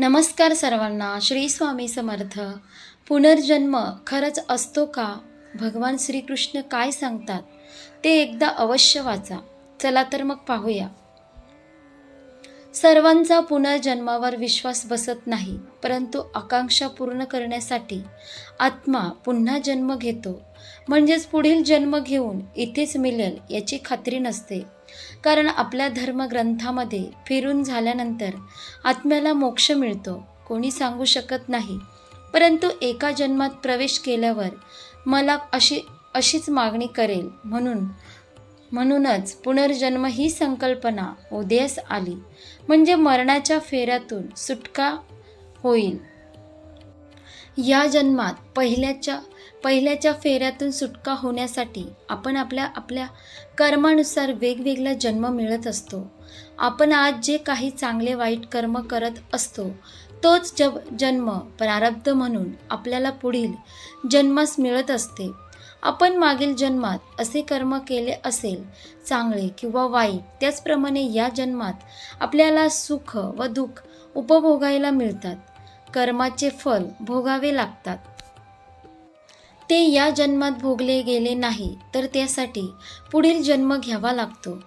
नमस्कार सर्वांना श्री स्वामी समर्थ. पुनर्जन्म खरंच असतो का? भगवान श्रीकृष्ण काय सांगतात? ते एकदा अवश्य वाचा. चला तर मग पाहूया. सर्वांचा पुनर्जन्मावर विश्वास बसत नाही परंतु आकांक्षा पूर्ण करण्यासाठी आत्मा पुन्हा जन्म घेतो. म्हणजेच पुढील जन्म घेऊन इथेच मिळेल याची खात्री नसते. कारण आपल्या धर्मग्रंथामध्ये फिरून झाल्यानंतर आत्म्याला मोक्ष मिळतो कोणी सांगू शकत नाही. परंतु एका जन्मात प्रवेश केल्यावर मला अशी अशीच मागणी करेल म्हणून म्हणूनच पुनर्जन्म ही संकल्पना उदयास आली. म्हणजे मरणाच्या फेऱ्यातून सुटका होईल. या जन्मात पहिल्याच्या पहिल्याच्या फेऱ्यातून सुटका होण्यासाठी आपण आपल्या आपल्या कर्मानुसार वेगवेगळा जन्म मिळत असतो. आपण आज जे काही चांगले वाईट कर्म करत असतो तोच जब जन्म प्रारब्ध म्हणून आपल्याला पुढील जन्मास मिळत असते. आपण मागील जन्मात असे कर्म केले असेल चांगले किंवा वाईट त्याचप्रमाणे या जन्मात आपल्याला सुख व दुःख उपभोगायला मिळतात. कर्माचे फल भोगावे लागतात. ते या जन्मात भोगले गेले नाही तर त्यासाठी पुढील जन्म घ्यावा लागतो.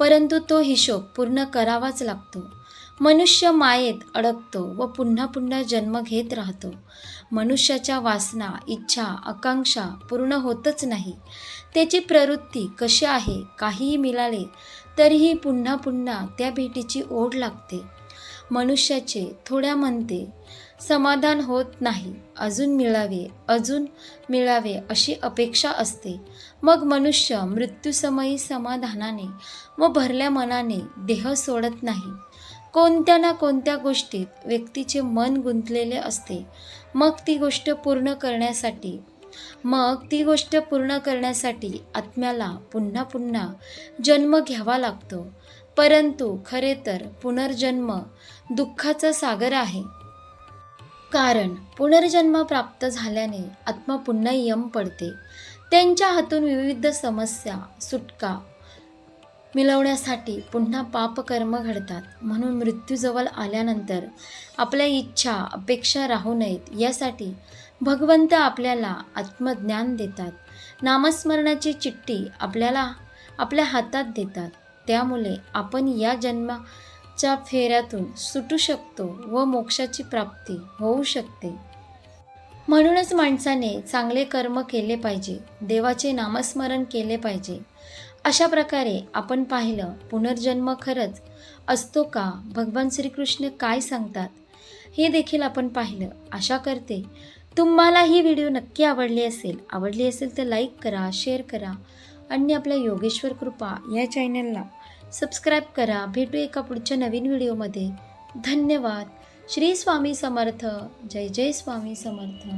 परंतु तो हिशोब पूर्ण करावाच लागतो. मनुष्य मायेत अडकतो व पुन्हा पुन्हा जन्म घेत राहतो. मनुष्याच्या वासना इच्छा आकांक्षा पूर्ण होतच नाही. त्याची प्रवृत्ती कशी आहे काहीही मिळाले तरीही पुन्हा पुन्हा त्या भेटीची ओढ लागते. मनुष्याचे थोड्या म्हणते समाधान होत नाही. अजून मिळावे अजून मिळावे अशी अपेक्षा असते. मग मनुष्य मृत्यूसमयी समाधानाने व भरल्या मनाने देह सोडत नाही. कोणत्या ना कोणत्या गोष्टीत व्यक्तीचे मन गुंतलेले असते. मग ती गोष्ट पूर्ण करण्यासाठी मग ती गोष्ट पूर्ण करण्यासाठी आत्म्याला पुन्हा पुन्हा जन्म घ्यावा लागतो. परंतु खरे तर पुनर्जन्म दुःखाचा सागर आहे. कारण पुनर्जन्म प्राप्त झाल्याने आत्मा पुन्हा यम पडते. त्यांच्या हातून विविध समस्या सुटका मिळवण्यासाठी पुन्हा पापकर्म घडतात. म्हणून मृत्यूजवळ आल्यानंतर आपल्या इच्छा अपेक्षा राहू नयेत. यासाठी भगवंत आपल्याला आत्मज्ञान देतात. नामस्मरणाची चिठ्ठी आपल्याला आपल्या हातात देतात. त्यामुळे आपण या जन्माच्या फेऱ्यातून सुटू शकतो व मोक्षाची प्राप्ती होऊ शकते. म्हणूनच माणसाने चांगले कर्म केले पाहिजे. देवाचे नामस्मरण केले पाहिजे. अशा प्रकारे आपण पाहिलं पुनर्जन्म खरंच असतो का? भगवान श्रीकृष्ण काय सांगतात? हे देखील आपण पाहिलं. आशा करते तुम्हाला ही व्हिडिओ नक्की आवडली असेल. आवडली असेल तर लाईक करा शेअर करा आणि आपल्या योगेश्वर कृपा या चॅनलला सबस्क्राईब करा. भेटू एका पुढच्या नवीन व्हिडिओमध्ये धन्यवाद. श्री स्वामी समर्थ. जय जय स्वामी समर्थ.